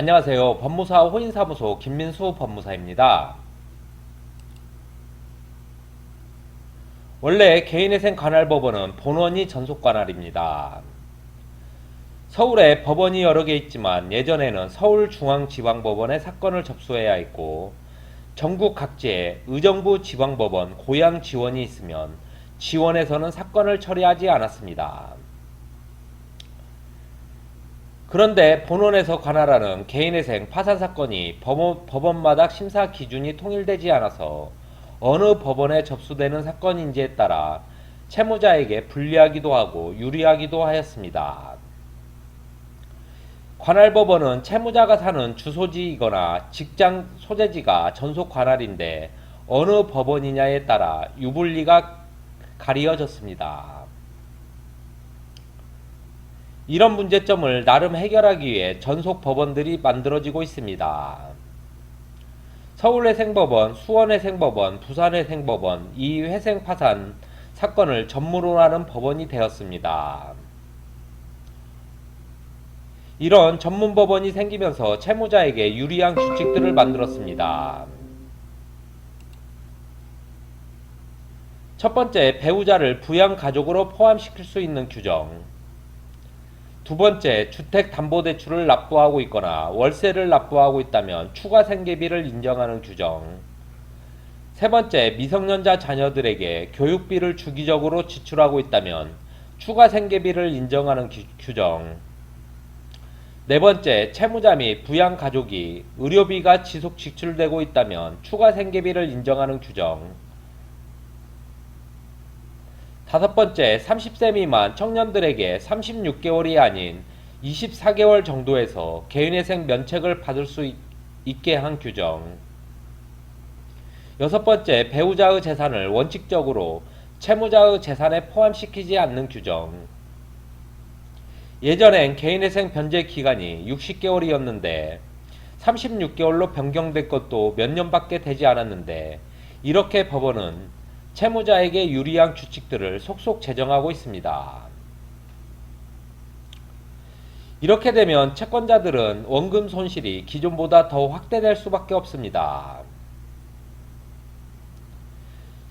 안녕하세요. 법무사 호인사무소 김민수 법무사입니다. 원래 개인회생 관할법원은 본원이 전속관할입니다. 서울에 법원이 여러 개 있지만 예전에는 서울중앙지방법원에 사건을 접수해야 했고 전국 각지에 의정부 지방법원 고양 지원이 있으면 지원에서는 사건을 처리하지 않았습니다. 그런데 본원에서 관할하는 개인회생 파산 사건이 법원, 법원마다 심사 기준이 통일되지 않아서 어느 법원에 접수되는 사건인지에 따라 채무자에게 불리하기도 하고 유리하기도 하였습니다. 관할 법원은 채무자가 사는 주소지이거나 직장 소재지가 전속 관할인데 어느 법원이냐에 따라 유불리가 가리어졌습니다. 이런 문제점을 나름 해결하기 위해 전속 법원들이 만들어지고 있습니다. 서울회생법원, 수원회생법원, 부산회생법원, 이 회생 파산 사건을 전무로 하는 법원이 되었습니다. 이런 전문 법원이 생기면서 채무자에게 유리한 규칙들을 만들었습니다. 첫 번째, 배우자를 부양 가족으로 포함시킬 수 있는 규정. 두 번째, 주택담보대출을 납부하고 있거나 월세를 납부하고 있다면 추가 생계비를 인정하는 규정. 세 번째, 미성년자 자녀들에게 교육비를 주기적으로 지출하고 있다면 추가 생계비를 인정하는 규, 규정. 네 번째, 채무자 및 부양 가족이 의료비가 지속 지출되고 있다면 추가 생계비를 인정하는 규정. 다섯 번째, 30세 미만 청년들에게 36개월이 아닌 24개월 정도에서 개인회생 면책을 받을 수 있, 있게 한 규정. 여섯 번째, 배우자의 재산을 원칙적으로 채무자의 재산에 포함시키지 않는 규정. 예전엔 개인회생 변제 기간이 60개월이었는데 36개월로 변경된 것도 몇 년밖에 되지 않았는데 이렇게 법원은 채무자에게 유리한 규칙들을 속속 제정하고 있습니다. 이렇게 되면 채권자들은 원금 손실이 기존보다 더 확대될 수밖에 없습니다.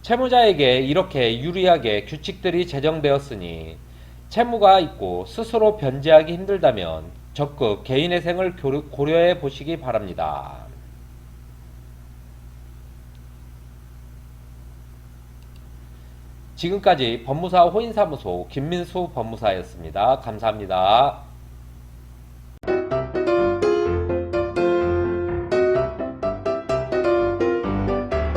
채무자에게 이렇게 유리하게 규칙들이 제정되었으니 채무가 있고 스스로 변제하기 힘들다면 적극 개인회생을 고려해 보시기 바랍니다. 지금까지 법무사 호인사무소 김민수 법무사였습니다. 감사합니다.